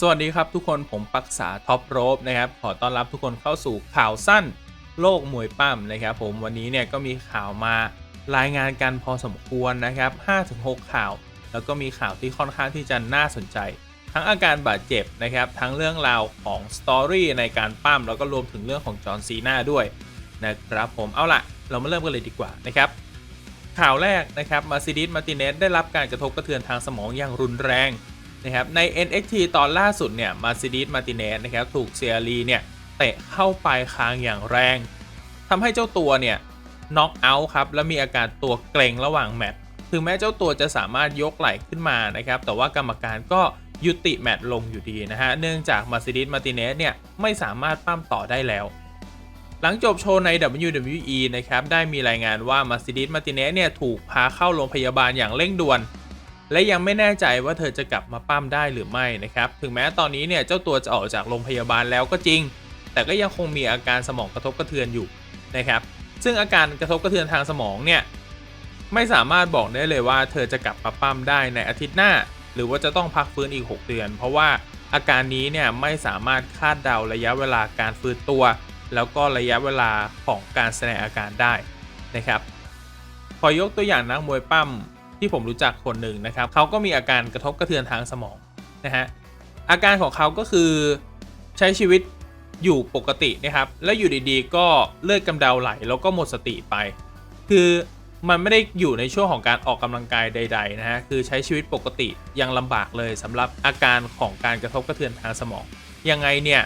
สวัสดีครับทุกคนผมปักษาท็อปโรบนะครับขอต้อนรับทุกคนเข้าสู่ข่าวสั้นโลกมวยปั้มนะครับผมวันนี้เนี่ยก็มีข่าวมารายงานกันพอสมควรนะครับ 5-6 ข่าว แล้วก็มีข่าวที่ค่อนข้างที่จะน่าสนใจ ทั้งอาการบาดเจ็บนะครับทั้งเรื่องราวของสตอรี่ในการปั้มแล้วก็รวมถึงเรื่องของจอห์นซีนาด้วยนะครับผมเอาล่ะ เรามาเริ่มกันเลยดีกว่านะครับข่าวแรกนะครับมาซิดิสมาติเนสได้รับการกระทบกระเทือนทางสมองอย่างรุนแรง นะครับใน NXT ตอนล่าสุดเนี่ยมาซิดิสมาติเนสนะครับถูกเซียรีเนี่ยเตะเข้าไปคางอย่างแรงทำให้เจ้าตัวเนี่ยน็อกเอาท์ครับและมีอาการตัวเกร็งระหว่างแมตช์ถึงแม้เจ้าตัวจะสามารถยกไหล่ขึ้นมานะครับแต่ว่ากรรมการก็ยุติแมตช์ลงอยู่ดีนะฮะเนื่องจากมาซิดิสมาติเนสเนี่ยไม่สามารถปั้มต่อได้แล้ว หลังจบโชว์ใน WWE นะครับได้มีรายงานว่ามาซิดิสมาติเนสเนี่ยถูกพาเข้าโรงพยาบาลอย่างเร่งด่วน และยังไม่แน่ใจว่าเธอจะกลับมาปั้มได้หรือไม่นะครับถึงแม้ตอนนี้เนี่ยเจ้าตัวจะออกจากโรงพยาบาลแล้วก็จริง แต่ก็ยังคงมีอาการสมองกระทบกระเทือนอยู่นะครับซึ่งอาการกระทบกระเทือนทางสมองเนี่ยไม่สามารถบอกได้เลยว่าเธอจะกลับมาปั้มได้ในอาทิตย์หน้า หรือว่าจะต้องพักฟื้นอีก 6 เดือน เพราะว่าอาการนี้เนี่ยไม่สามารถคาดเดาระยะเวลาการฟื้นตัว แล้วก็ระยะเวลาของการแสดงอาการได้นะครับขอยกตัวอย่างนักมวยปั้ม ที่ผมรู้จักคนหนึ่งนะครับเขาก็มีอาการกระทบกระเทือนทางสมองนะฮะอาการของเขาก็คือใช้ชีวิตอยู่ปกตินะครับ แล้วอยู่ดีๆ ก็เลือดกำเดาไหลแล้วก็หมดสติไป คือมันไม่ได้อยู่ในช่วงของการออกกำลังกายใด ๆ นะฮะ คือใช้ชีวิตปกติยังลำบากเลยสำหรับอาการของการกระทบกระเทือนทางสมอง ยังไงเนี่ย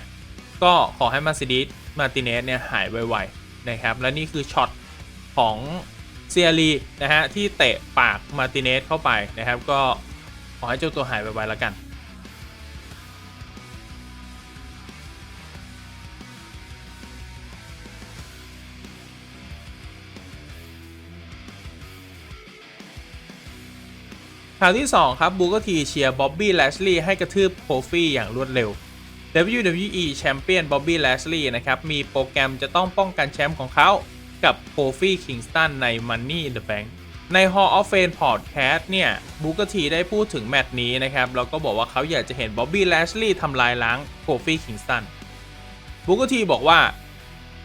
ก็ขอให้มาซิดิสมาติเนสเนี่ยหายไวๆนะครับ และนี่คือช็อตของ เซียรีนะฮะที่เตะปากมาติเนสเข้าไปนะครับ ก็ขอให้เจ้าตัวหายไวๆแล้วกันข่าวที่ 2 ครับบูกทีเชียร์บ๊อบบี้แลชลีย์ให้กระทืบโคฟี่อย่างรวดเร็ว WWE แชมเปี้ยนบ๊อบบี้แลชลีย์นะครับ มีโปรแกรมจะต้องป้องกันแชมป์ของเขา กับโคฟี่คิงสตันใน Money in the Bank ใน Hall of Fame Podcast เนี่ยบูกทีได้พูดถึงแมตช์นี้นะครับ แล้วก็บอกว่าเขาอยากจะเห็นบ๊อบบี้แลชลีย์ทำลายล้างโคฟี่คิงสตันบูกทีบอกว่า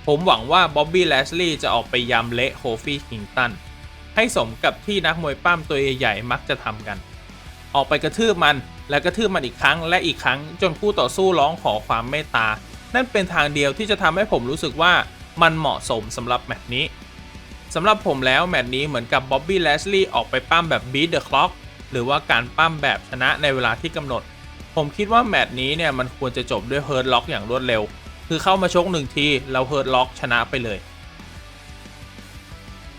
ผมหวังว่าบ๊อบบี้แลชลีย์จะออกไปยำเละโคฟี่คิงสตันให้สมกับที่นักมวยปั้มตัวใหญ่ๆมักจะทำกัน ออกไปกระทืบมันแล้วกระทืบมันอีกครั้งและอีกครั้งจนคู่ต่อสู้ร้องขอความเมตตา นั่นเป็นทางเดียวที่จะทำให้ผมรู้สึกว่า มันเหมาะสมสำหรับแมตช์นี้สำหรับผมแล้วแมตช์นี้เหมือนกับบ๊อบบี้แลชลีย์ออกไปปั้มแบบ beat the clock หรือว่าการปั้มแบบชนะในเวลาที่กำหนด ผมคิดว่าแมตช์นี้เนี่ยมันควรจะจบด้วยเฮิร์ l ล็อกอย่างรวดเร็ว คือเข้ามาชกหนึ่งทีแล้วเฮิร์ l ล็อกชนะไปเลย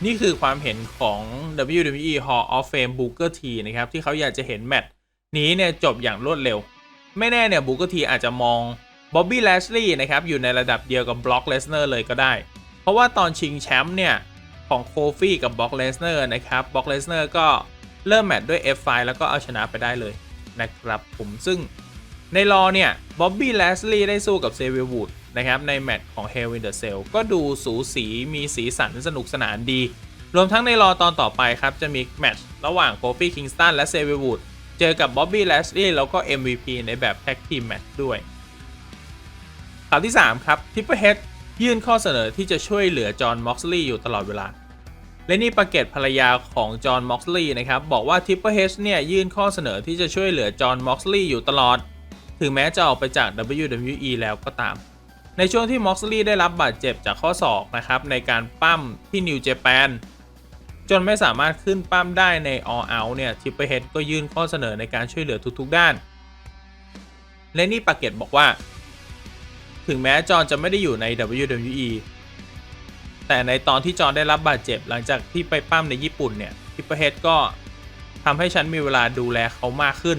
นี่คือความเห็นของ WWE Hall of Fame Booker T นะครับที่เขาอยากจะเห็นแมตช์นี้เนี่ยจบอย่างรวดเร็ว ไม่แน่เนี่ย Booker T อาจจะมอง Bobby Lashley นะครับอยู่ในระดับเดียวกับ Brock Lesnar เลยก็ได้ เพราะว่าตอนชิงแชมป์เนี่ยของโคฟี่กับ Brock Lesnar นะครับ Brock Lesnar ก็เริ่มแมตช์ด้วย F5 แล้วก็เอาชนะไปได้เลยนะครับผมซึ่งในรอเนี่ย Bobby Lashley ได้สู้กับเซเว r วูดนะครับในแมตช์ของ Hell in the Cell ก็ดูสูสีมีสีสันสนุกสนานดี รวมทั้งในรอตอนต่อไปครับ จะมีแมตช์ระหว่างโคฟี่คิงสตันและเซเว r วูดเจอกับ Bobby Lashley แล้วก็ MVP ในแบบแท็กทีมแมตช์ด้วย ข่าวที่ 3 ครับ Triple H ยื่นข้อเสนอที่จะช่วยเหลือจอห์นม็อกซ์ลีย์อยู่ตลอดเวลาและนี่ปาเกตภรรยาของจอห์นม็อกซ์ลีย์นะครับ บอกว่า Triple H เฮดเนี่ยยื่นข้อเสนอที่จะช่วยเหลือจอห์นม็อกซ์ลีย์อยู่ตลอด ถึงแม้จะออกไปจาก WWE แล้วก็ตาม ในช่วงที่ม็อกซ์ลีย์ได้รับบาดเจ็บจากข้อศอกนะครับในการปั้มที่นิวเจแปนจนไม่สามารถขึ้นปั้มได้ใน All Out เนี่ย Triple H ก็ยื่นข้อเสนอในการช่วยเหลือทุกๆด้านและนี่ปาเกตบอกว่า ถึงแม้จอห์นจะไม่ได้อยู่ใน WWE แต่ในตอนที่จอห์นได้รับบาดเจ็บหลังจากที่ไปปั้มในญี่ปุ่นเนี่ยทิปเปอร์เฮดก็ทำให้ฉันมีเวลาดูแลเขามากขึ้น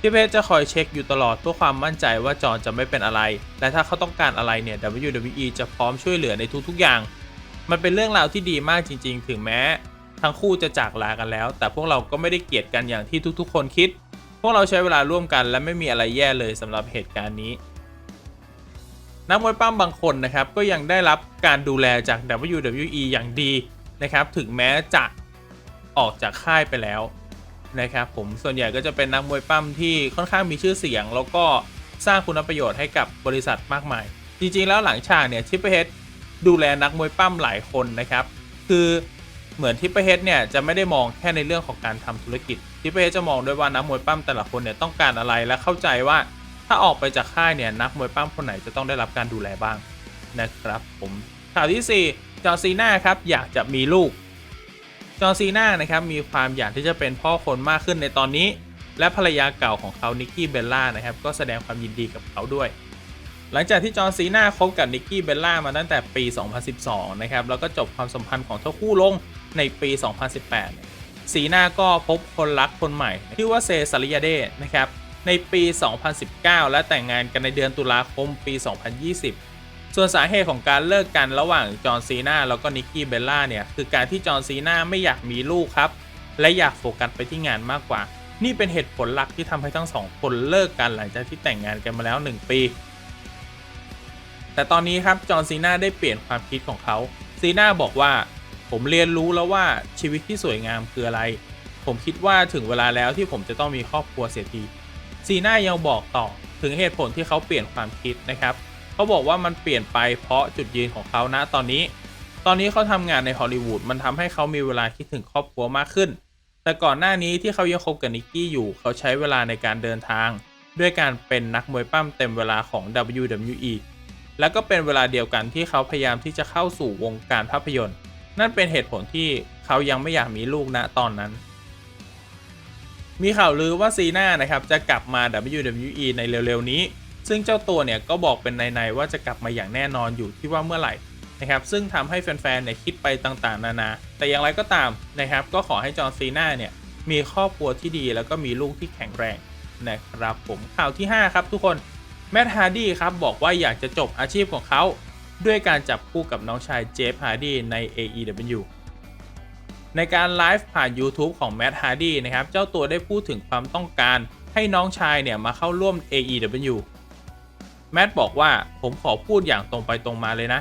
ทิปเปอร์เฮดจะคอยเช็คอยู่ตลอดเพื่อความมั่นใจว่าจอห์นจะไม่เป็นอะไร และถ้าเขาต้องการอะไรเนี่ย WWE จะพร้อมช่วยเหลือในทุกๆอย่าง มันเป็นเรื่องราวที่ดีมากจริง ๆ ถึงแม้ ทั้งคู่จะจากลากันแล้ว แต่พวกเราก็ไม่ได้เกลียดกันอย่างที่ทุกๆ คนคิด พวกเราใช้เวลาร่วมกันและไม่มีอะไรแย่เลยสำหรับเหตุการณ์นี้ นักมวยปั้มบางคนนะครับก็ยังได้รับการดูแลจาก WWE อย่างดีนะครับถึงแม้จะออกจากค่ายไปแล้วนะครับผมส่วนใหญ่ก็จะเป็นนักมวยปั้มที่ค่อนข้างมีชื่อเสียง แล้วก็สร้างคุณประโยชน์ให้กับบริษัทมากมาย จริงๆแล้วหลังฉากเนี่ยทิปเปอร์เฮดดูแลนักมวยปั้มหลายคนนะครับ คือเหมือนทิปเปอร์เฮดเนี่ยจะไม่ได้มองแค่ในเรื่องของการทำธุรกิจทิปเปอร์เฮดจะมองด้วยว่านักมวยปั้มแต่ละคนเนี่ยต้องการอะไรและเข้าใจว่า ถ้าออกไปจากค่ายเนี่ยนักมวยปั้มคนไหนจะต้องได้รับการดูแลบ้างนะครับผมข่าวที่ 4 จอร์ซีนาครับอยากจะมีลูก จอร์ซีนานะครับมีความอยากที่จะเป็นพ่อคนมากขึ้นในตอนนี้ และภรรยาเก่าของเขานิกกี้เบลล่านะครับก็แสดงความยินดีกับเขาด้วย หลังจากที่จอร์ซีนาคบกับนิกกี้เบลล่ามาตั้งแต่ปี 2012 นะครับแล้วก็จบความสัมพันธ์ของทั้งคู่ลงในปี 2018 ซีนาก็พบคนรักคนใหม่ชื่อว่าเซซาริยาเดนะครับ ในปี 2019 และแต่งงานกันในเดือนตุลาคมปี 2020 ส่วนสาเหตุของการเลิกกันระหว่างจอห์นซีนาแล้วก็นิกกี้เบลล่าเนี่ยคือการที่จอห์นซีนาไม่อยากมีลูกครับ และอยากโฟกัสไปที่งานมากกว่า นี่เป็นเหตุผลหลักที่ทำให้ทั้งสองคนเลิกกันหลังจากที่แต่งงานกันมาแล้ว 1 ปี แต่ตอนนี้ครับจอห์นซีนาได้เปลี่ยนความคิดของเขาซีนาบอกว่าผมเรียนรู้แล้วว่าชีวิตที่สวยงามคืออะไร ผมคิดว่าถึงเวลาแล้วที่ผมจะต้องมีครอบครัวเสียที ซีน่ายังบอกต่อถึงเหตุผลที่เขาเปลี่ยนความคิดนะครับเขาบอกว่ามันเปลี่ยนไปเพราะจุดยืนของเขาณตอนนี้ ตอนนี้เขาทำงานในฮอลลีวูดมันทำให้เขามีเวลาคิดถึงครอบครัวมากขึ้น แต่ก่อนหน้านี้ที่เขายังคบกับนิกกี้อยู่ เขาใช้เวลาในการเดินทาง ด้วยการเป็นนักมวยปั้มเต็มเวลาของ WWE แล้วก็เป็นเวลาเดียวกันที่เขาพยายามที่จะเข้าสู่วงการภาพยนตร์ นั่นเป็นเหตุผลที่เขายังไม่อยากมีลูกณตอนนั้น มีข่าวลือว่าซีน่านะครับจะกลับมา WWE ในเร็วๆนี้ ซึ่งเจ้าตัวเนี่ยก็บอกเป็นในๆว่าจะกลับมาอย่างแน่นอนอยู่ที่ว่าเมื่อไหร่นะครับซึ่งทำให้แฟนๆเนี่ยคิดไปต่างๆ นานา แต่อย่างไรก็ตามนะครับก็ขอให้จอห์นซีน่าเนี่ยมีครอบครัวที่ดีแล้วก็มีลูกที่แข็งแรงนะครับผมข่าวที่ 5 ครับทุกคนแมดฮาร์ดี้ครับบอกว่าอยากจะจบอาชีพของเขา ด้วยการจับคู่กับน้องชายเจฟฮาร์ดี้ใน AEW ในการไลฟ์ผ่าน YouTube ของแมดฮาร์ดี้นะครับ เจ้าตัวได้พูดถึงความต้องการให้น้องชายเนี่ยมาเข้าร่วม AEW แมดบอกว่าผมขอพูดอย่างตรงไปตรงมาเลยนะ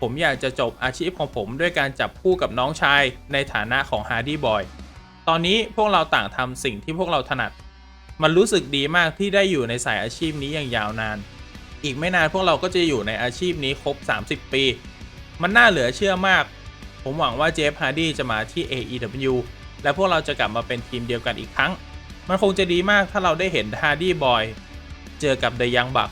ผมอยากจะจบอาชีพของผมด้วยการจับคู่กับน้องชายในฐานะของฮาร์ดี้บอยตอนนี้พวกเราต่างทำสิ่งที่พวกเราถนัด มันรู้สึกดีมากที่ได้อยู่ในสายอาชีพนี้อย่างยาวนาน อีกไม่นานพวกเราก็จะอยู่ในอาชีพนี้ครบ 30 ปี มันน่าเหลือเชื่อมาก ผมหวังว่าเจฟฮาร์ดี้จะมาที่ AEW และพวกเราจะกลับมาเป็นทีมเดียวกันอีกครั้ง มันคงจะดีมากถ้าเราได้เห็นฮาร์ดี้บอย เจอกับเดยังบัก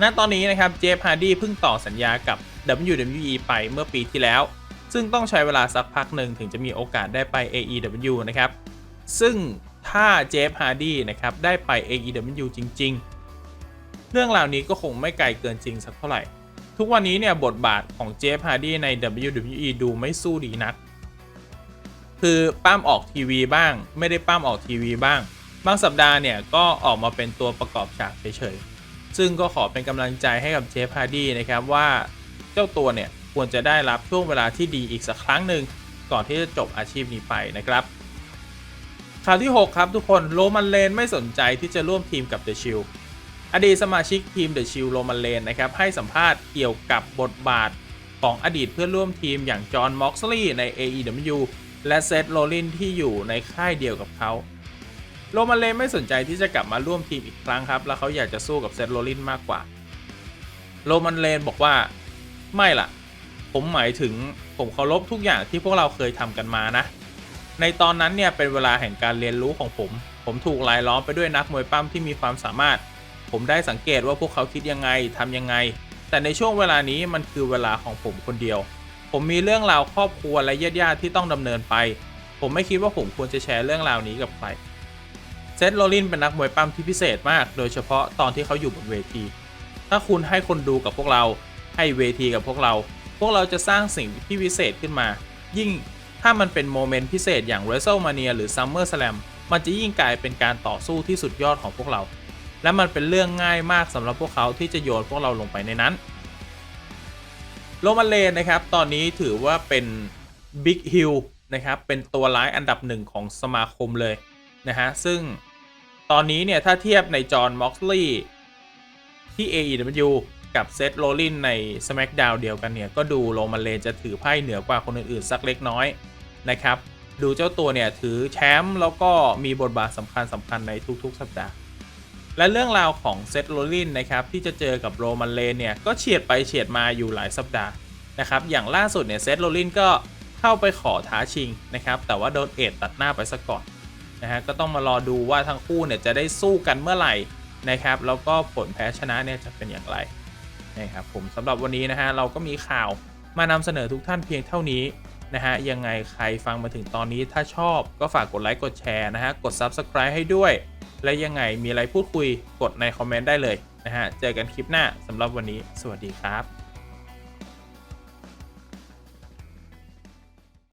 ณตอนนี้นะครับเจฟฮาร์ดี้เพิ่งต่อสัญญากับ WWE ไปเมื่อปีที่แล้ว ซึ่งต้องใช้เวลาสักพักหนึ่งถึงจะมีโอกาสได้ไป AEW นะครับ ซึ่งถ้าเจฟฮาร์ดี้นะครับได้ไป AEW จริง ๆ เรื่องราวนี้ก็คงไม่ไกลเกินจริงสักเท่าไหร่ ทุกวันนี้เนี่ยบทบาทของเจฟฮาร์ดี้ใน WWE ดูไม่สู้ดีนัก คือป้ามออกทีวีบ้าง ไม่ได้ป้ามออกทีวีบ้าง บางสัปดาห์เนี่ยก็ออกมาเป็นตัวประกอบฉากเฉยๆ ซึ่งก็ขอเป็นกำลังใจให้กับเจฟฮาร์ดี้นะครับว่าเจ้าตัวเนี่ยควรจะได้รับช่วงเวลาที่ดีอีกสักครั้งหนึ่งก่อนที่จะจบอาชีพนี้ไปนะครับข่าวที่ 6 ครับทุกคนโรมันเลนไม่สนใจที่จะร่วมทีมกับเดอะชิล อดีตสมาชิกทีมเดอะชิลโรมันเลนนะครับให้สัมภาษณ์เกี่ยวกับบทบาทของอดีตเพื่อนร่วมทีมอย่างจอห์นม็อกซ์ลีย์ใน AEW และเซธโรลินที่อยู่ในค่ายเดียวกับเขาโรมันเลนไม่สนใจที่จะกลับมาร่วมทีมอีกครั้งครับ แล้วเขาอยากจะสู้กับเซธโรลินมากกว่าโรมันเลนบอกว่าไม่ล่ะ ผมหมายถึงผมเคารพทุกอย่างที่พวกเราเคยทำกันมานะ ในตอนนั้นเนี่ยเป็นเวลาแห่งการเรียนรู้ของผม ผมถูกลายล้อมไปด้วยนักมวยปั้มที่มีความสามารถ ผมได้สังเกตว่าพวกเขาคิดยังไงทำยังไง แต่ในช่วงเวลานี้มันคือเวลาของผมคนเดียว ผมมีเรื่องราวครอบครัวและญาติๆที่ต้องดำเนินไป ผมไม่คิดว่าผมควรจะแชร์เรื่องราวนี้กับใครเซธโรลินเป็นนักมวยปั้มที่พิเศษมาก โดยเฉพาะตอนที่เขาอยู่บนเวที ถ้าคุณให้คนดูกับพวกเรา ให้เวทีกับพวกเรา พวกเราจะสร้างสิ่งที่พิเศษขึ้นมา ยิ่งถ้ามันเป็นโมเมนต์พิเศษอย่าง WrestleMania หรือ SummerSlam มันจะยิ่งกลายเป็นการต่อสู้ที่สุดยอดของพวกเรา และมันเป็นเรื่องง่ายมากสำหรับพวกเขาที่จะโยนพวกเราลงไปในนั้น โรมันเลนนะครับ ตอนนี้ถือว่าเป็น Big Hill นะครับ เป็นตัวร้ายอันดับหนึ่งของสมาคมเลยนะฮะ ซึ่งตอนนี้เนี่ยถ้าเทียบในจอห์นม็อกซ์ลีย์ที่ AEW กับเซธโรลินใน SmackDown เดียวกันเนี่ย ก็ดูโรมันเลนจะถือไพ่เหนือกว่าคนอื่นๆ สักเล็กน้อยนะครับ ดูเจ้าตัวเนี่ยถือแชมป์แล้วก็มีบทบาทสำคัญสำคัญในทุกๆ สัปดาห์ และเรื่องราวของเซตโรลินนะครับที่จะเจอกับโรมันเลนเนี่ยก็เฉียดไปเฉียดมาอยู่หลายสัปดาห์นะครับอย่างล่าสุดเนี่ยเซตโรลลินก็เข้าไปขอท้าชิงนะครับแต่ว่าโดนเอ็ดตัดหน้าไปซะก่อนนะฮะก็ต้องมารอดูว่าทั้งคู่เนี่ยจะได้สู้กันเมื่อไหร่นะครับแล้วก็ผลแพ้ชนะเนี่ยจะเป็นอย่างไรนะครับผมสำหรับวันนี้นะฮะเราก็มีข่าวมานำเสนอทุกท่านเพียงเท่านี้นะฮะยังไงใครฟังมาถึงตอนนี้ถ้าชอบก็ฝากกดไลค์กดแชร์นะฮะกด Subscribe ให้ด้วย และยังไงมีอะไรพูดคุยกดในคอมเมนต์ได้เลยนะฮะ เจอกันคลิปหน้าสำหรับวันนี้ สวัสดีครับ